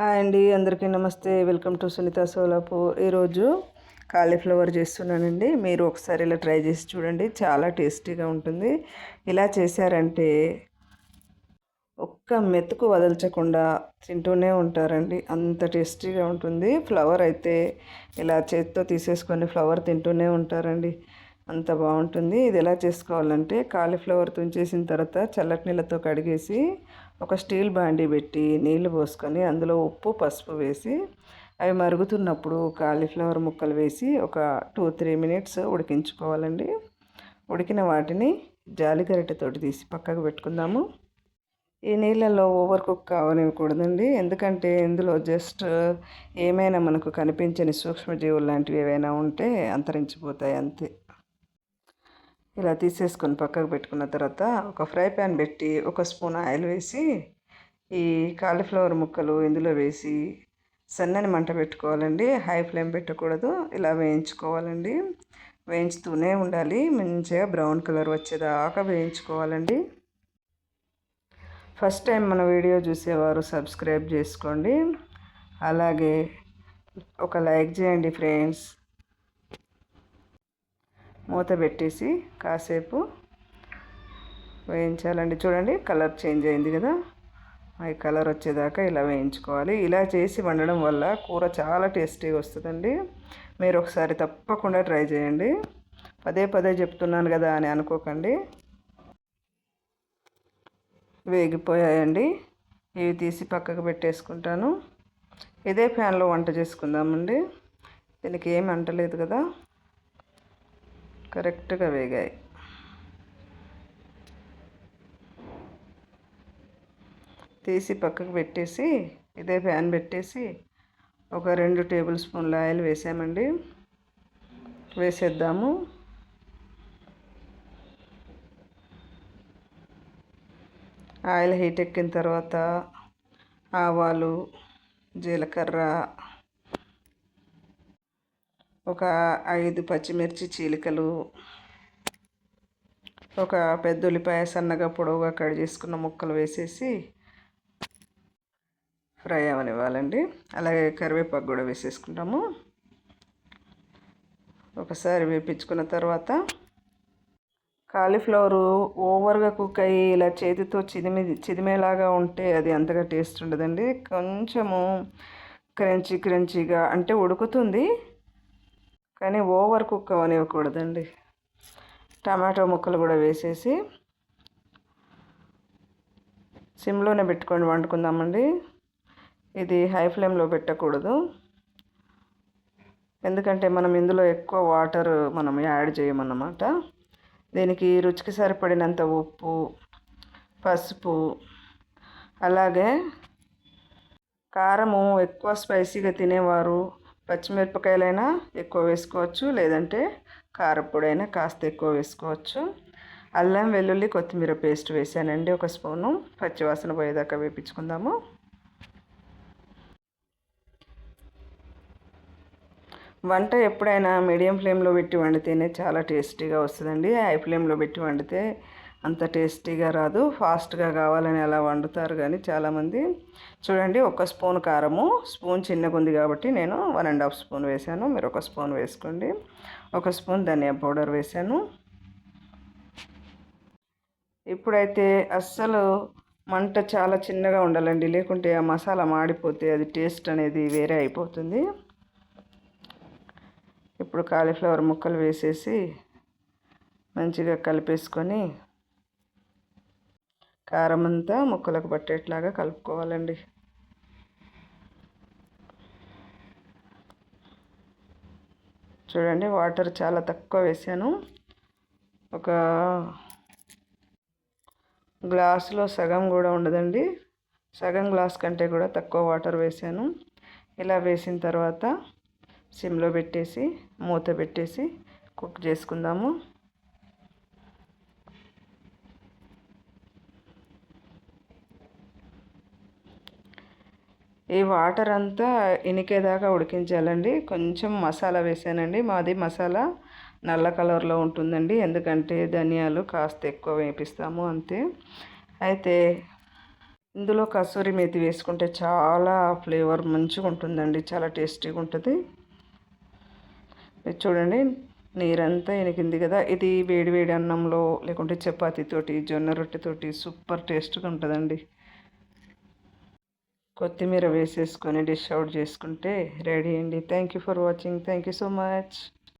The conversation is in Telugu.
హాయ్ అండి అందరికీ నమస్తే. Welcome to Sunitha Solapur. ఈరోజు కాలీఫ్లవర్ చేస్తున్నానండి. మీరు ఒకసారి ఇలా ట్రై చేసి చూడండి. చాలా టేస్టీగా ఉంటుంది. ఇలా చేశారంటే ఒక్క మెతుకు వదల్చకుండా తింటూనే ఉంటారండి. అంత టేస్టీగా ఉంటుంది. ఫ్లవర్ అయితే ఇలా చేతితో తీసేసుకొని ఫ్లవర్ తింటూనే ఉంటారండి. అంత బాగుంటుంది. ఇది ఎలా చేసుకోవాలంటే కాలీఫ్లవర్ తుంచేసిన తర్వాత చల్లటి నీళ్ళతో కడిగేసి ఒక స్టీల్ బాండీ పెట్టి నీళ్ళు పోసుకొని అందులో ఉప్పు పసుపు వేసి అవి మరుగుతున్నప్పుడు కాలీఫ్లవర్ ముక్కలు వేసి ఒక టూ త్రీ మినిట్స్ ఉడికించుకోవాలండి. ఉడికిన వాటిని జాలిగరిటెతోటి తీసి పక్కకు పెట్టుకుందాము. ఈ నీళ్ళల్లో ఓవర్ కుక్ కావనివ్వకూడదండి ఎందుకంటే ఇందులో జస్ట్ ఏమైనా మనకు కనిపించని సూక్ష్మజీవులు లాంటివి ఏవైనా ఉంటే అంతరించిపోతాయి అంతే. ఇలా తీసేసుకొని పక్కకు పెట్టుకున్న తర్వాత ఒక ఫ్రై ప్యాన్ పెట్టి ఒక స్పూన్ ఆయిల్ వేసి ఈ కాలీఫ్లవర్ ముక్కలు ఇందులో వేసి సన్నని మంట పెట్టుకోవాలండి. హై ఫ్లేమ్ పెట్టకూడదు. ఇలా వేయించుకోవాలండి. వేయించుతూనే ఉండాలి. మంచిగా బ్రౌన్ కలర్ వచ్చేదాకా వేయించుకోవాలండి. ఫస్ట్ టైం మన వీడియో చూసేవారు సబ్స్క్రైబ్ చేసుకోండి. అలాగే ఒక లైక్ చేయండి ఫ్రెండ్స్. మూత పెట్టేసి కాసేపు వేయించాలండి. చూడండి కలర్ చేంజ్ అయింది కదా. ఈ కలర్ వచ్చేదాకా ఇలా వేయించుకోవాలి. ఇలా చేసి వండడం వల్ల కూర చాలా టేస్టీగా వస్తుందండి. మీరు ఒకసారి తప్పకుండా ట్రై చేయండి. పదే పదే చెప్తున్నాను కదా అని అనుకోకండి. వేగిపోయాయండి. ఇవి తీసి పక్కకు పెట్టేసుకుంటాను. ఇదే ప్యాన్లో వంట చేసుకుందామండి. దీనికి ఏమి అంటలేదు కదా. కరెక్ట్గా వేగాయి. తీసి పక్కకు పెట్టేసి ఇదే ప్యాన్ పెట్టేసి ఒక రెండు టేబుల్ స్పూన్ల ఆయిల్ వేసామండి. వేసేద్దాము. ఆయిల్ హీట్ ఎక్కిన తర్వాత ఆవాలు జీలకర్ర ఒక ఐదు పచ్చిమిర్చి చీలికలు ఒక పెద్ద ఉల్లిపాయ సన్నగా పొడవుగా కట్ చేసుకున్న ముక్కలు వేసేసి ఫ్రై అవనివ్వాలండి. అలాగే కరివేపాకు కూడా వేసేసుకుంటాము. ఒకసారి వేపించుకున్న తర్వాత కాలీఫ్లవరు ఓవర్గా కుక్ అయ్యి ఇలా చేతితో చిదిమి చిదిమేలాగా ఉంటే అది అంతగా టేస్ట్ ఉండదండి. కొంచెము క్రంచీ క్రంచీగా అంటే ఉడుకుతుంది. కానీ ఓవర్ కుక్ అవనివ్వకూడదండి. టమాటో ముక్కలు కూడా వేసేసి సిమ్లోనే పెట్టుకొని వండుకుందామండి. ఇది హై ఫ్లేమ్లో పెట్టకూడదు. ఎందుకంటే మనం ఇందులో ఎక్కువ వాటర్ మనం యాడ్ చేయమన్నమాట. దీనికి రుచికి సరిపడినంత ఉప్పు పసుపు అలాగే కారము ఎక్కువ స్పైసీగా తినేవారు పచ్చిమిరపకాయలైనా ఎక్కువ వేసుకోవచ్చు లేదంటే కారపొడైనా కాస్త ఎక్కువ వేసుకోవచ్చు. అల్లం వెల్లుల్లి కొత్తిమీర పేస్ట్ వేసానండి. ఒక స్పూను పచ్చివాసన పోయేదాకా వేపించుకుందాము. వంట ఎప్పుడైనా మీడియం ఫ్లేమ్లో పెట్టి వండితేనే చాలా టేస్టీగా వస్తుందండి. హై ఫ్లేమ్లో పెట్టి వండితే అంత టేస్టీగా రాదు ఫాస్ట్గా కావాలని అలా వండుతారు కానీ చాలామంది. చూడండి ఒక స్పూన్ కారము స్పూన్ చిన్నగా ఉంది కాబట్టి నేను వన్ అండ్ హాఫ్ స్పూన్ వేసాను. మీరు ఒక స్పూన్ వేసుకోండి. ఒక స్పూన్ ధనియా పౌడర్ వేశాను ఇప్పుడైతే అస్సలు మంట చాలా చిన్నగా ఉండాలండి. లేకుంటే ఆ మసాలా మాడిపోతే అది టేస్ట్ అనేది వేరే అయిపోతుంది. ఇప్పుడు కాలీఫ్లవర్ ముక్కలు వేసేసి మంచిగా కలిపేసుకొని కారం అంతా ముక్కలకు పట్టేట్లాగా కలుపుకోవాలండి. చూడండి వాటర్ చాలా తక్కువ వేసాను. ఒక గ్లాసులో సగం కూడా ఉండదండి. సగం గ్లాస్ కంటే కూడా తక్కువ వాటర్ వేసాను. ఇలా వేసిన తర్వాత సిమ్లో పెట్టేసి మూత పెట్టేసి కుక్ చేసుకుందాము. ఈ వాటర్ అంతా ఇనికేదాకా ఉడికించాలండి. కొంచెం మసాలా వేసానండి. మాది మసాలా నల్ల కలర్లో ఉంటుందండి. ఎందుకంటే ధనియాలు కాస్త ఎక్కువ వేపిస్తాము అంతే. అయితే ఇందులో కసూరి మేతి వేసుకుంటే చాలా ఫ్లేవర్ మంచిగా ఉంటుందండి. చాలా టేస్టీగా ఉంటుంది. చూడండి నీరంతా ఎనికింది కదా. ఇది వేడి వేడి అన్నంలో లేకుంటే చపాతీతోటి జొన్న రొట్టెతోటి సూపర్ టేస్ట్గా ఉంటుందండి. కొత్తిమీర వేసేసుకొని డిష్ అవుట్ చేసుకుంటే రెడీ అండి. Thank you for watching thank you so much